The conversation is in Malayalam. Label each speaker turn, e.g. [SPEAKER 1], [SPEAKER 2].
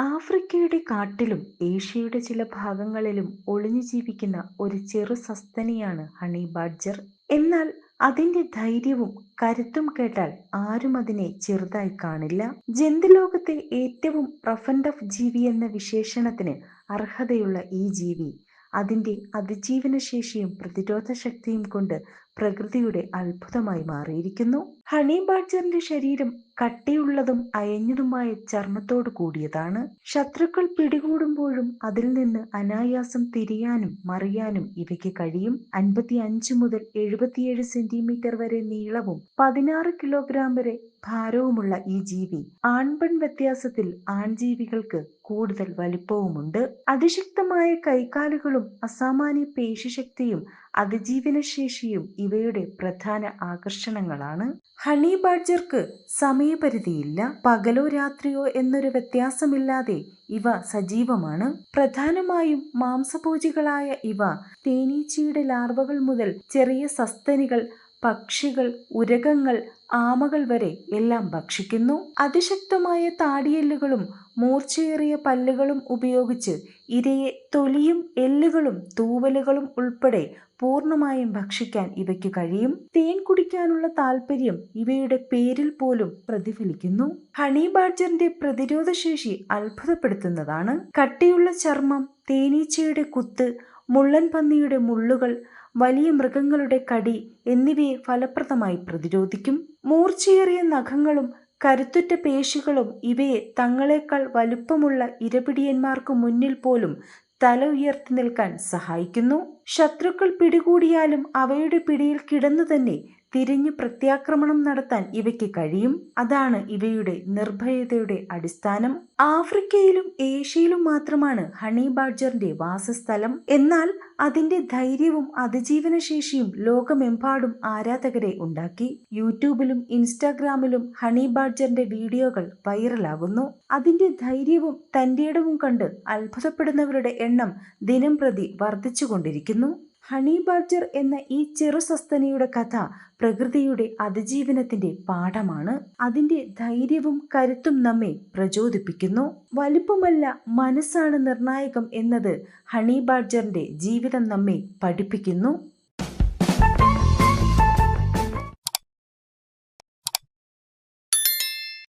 [SPEAKER 1] ആഫ്രിക്കയുടെ കാട്ടിലും ഏഷ്യയുടെ ചില ഭാഗങ്ങളിലും ഒളിഞ്ഞു ജീവിക്കുന്ന ഒരു ചെറു സസ്തനിയാണ് ഹണി ബാഡ്ജർ. എന്നാൽ അതിന്റെ ധൈര്യവും കരുത്തും കേട്ടാൽ ആരും അതിനെ ചെറുതായി കാണില്ല. ജന്തുലോകത്തെ ഏറ്റവും പ്രഫൻഡ് ഓഫ് ജീവി എന്ന വിശേഷണത്തിന് അർഹതയുള്ള ഈ ജീവി അതിന്റെ അതിജീവന ശേഷിയും പ്രതിരോധ ശക്തിയും കൊണ്ട് പ്രകൃതിയുടെ അത്ഭുതമായി മാറിയിരിക്കുന്നു. ഹണി ബാഡ്ജറിന്റെ ശരീരം കട്ടിയുള്ളതും അയഞ്ഞതുമായ ചർമ്മത്തോട് കൂടിയതാണ്. ശത്രുക്കൾ പിടികൂടുമ്പോഴും അതിൽ നിന്ന് അനായാസം തിരിയാനും മറിയാനും ഇവയ്ക്ക് കഴിയും. അൻപത്തി അഞ്ച് മുതൽ എഴുപത്തിയേഴ് സെന്റിമീറ്റർ വരെ നീളവും പതിനാറ് കിലോഗ്രാം വരെ ഭാരവുമുള്ള ഈ ജീവി ആൺപെൺ വ്യത്യാസത്തിൽ ആൺജീവികൾക്ക് കൂടുതൽ വലിപ്പവുമുണ്ട്. അതിശക്തമായ കൈകാലുകളും അസാമാന്യ പേശിശക്തിയും അതിജീവനശേഷിയും ഇവയുടെ പ്രധാന ആകർഷണങ്ങളാണ്. ഹണി ബാഡ്ജർക്ക് സമയപരിധിയില്ല പകലോ രാത്രിയോ എന്നൊരു വ്യത്യാസമില്ലാതെ ഇവ സജീവമാണ്. പ്രധാനമായും മാംസഭോജികളായ ഇവ തേനീച്ചയുടെ ലാർവകൾ മുതൽ ചെറിയ സസ്തനികൾ പക്ഷികൾ ഉരകങ്ങൾ ആമകൾ വരെ എല്ലാം ഭക്ഷിക്കുന്നു. അതിശക്തമായ താടിയെല്ലുകളും മൂർച്ചയേറിയ പല്ലുകളും ഉപയോഗിച്ച് ഇരയെ തൊലിയും എല്ലുകളും തൂവലുകളും ഉൾപ്പെടെ പൂർണമായും ഭക്ഷിക്കാൻ ഇവയ്ക്ക് കഴിയും. തേൻ കുടിക്കാനുള്ള താല്പര്യം ഇവയുടെ പേരിൽ പോലും പ്രതിഫലിക്കുന്നു. ഹണി ബാഡ്ജറിന്റെ പ്രതിരോധശേഷി അത്ഭുതപ്പെടുത്തുന്നതാണ്. കട്ടിയുള്ള ചർമ്മം തേനീച്ചയുടെ കുത്ത് മുള്ളൻ പന്നിയുടെ മുള്ളുകൾ വലിയ മൃഗങ്ങളുടെ കടി എന്നിവയെ ഫലപ്രദമായി പ്രതിരോധിക്കും. മൂർച്ചയേറിയ നഖങ്ങളും കരുത്തുറ്റ പേശികളും ഇവയെ തങ്ങളെക്കാൾ വലുപ്പമുള്ള ഇരപിടിയന്മാർക്ക് മുന്നിൽ പോലും തല ഉയർത്തി നിൽക്കാൻ സഹായിക്കുന്നു. ശത്രുക്കൾ പിടികൂടിയാലും അവയുടെ പിടിയിൽ കിടന്നു തന്നെ തിരിഞ്ഞു പ്രത്യാക്രമണം നടത്താൻ ഇവയ്ക്ക് കഴിയും. അതാണ് ഇവയുടെ നിർഭയതയുടെ അടിസ്ഥാനം. ആഫ്രിക്കയിലും ഏഷ്യയിലും മാത്രമാണ് ഹണി ബാഡ്ജറിന്റെ വാസസ്ഥലം. എന്നാൽ അതിന്റെ ധൈര്യവും അതിജീവനശേഷിയും ലോകമെമ്പാടും ആരാധകരെ ഉണ്ടാക്കി. യൂട്യൂബിലും ഇൻസ്റ്റാഗ്രാമിലും ഹണി ബാഡ്ജറിന്റെ വീഡിയോകൾ വൈറലാകുന്നു. അതിന്റെ ധൈര്യവും തന്റേടവും കണ്ട് അത്ഭുതപ്പെടുന്നവരുടെ എണ്ണം ദിനം പ്രതി വർദ്ധിച്ചുകൊണ്ടിരിക്കുന്നു. ഹണി ബാഡ്ജർ എന്ന ഈ ചെറുസസ്തനിയുടെ കഥ പ്രകൃതിയുടെ അതിജീവനത്തിന്റെ പാഠമാണ്. അതിന്റെ ധൈര്യവും കരുത്തും നമ്മെ പ്രചോദിപ്പിക്കുന്നു. വലിപ്പമല്ല മനസ്സാണ് നിർണായകം എന്നത് ഹണി ബാഡ്ജറിന്റെ ജീവിതം നമ്മെ പഠിപ്പിക്കുന്നു.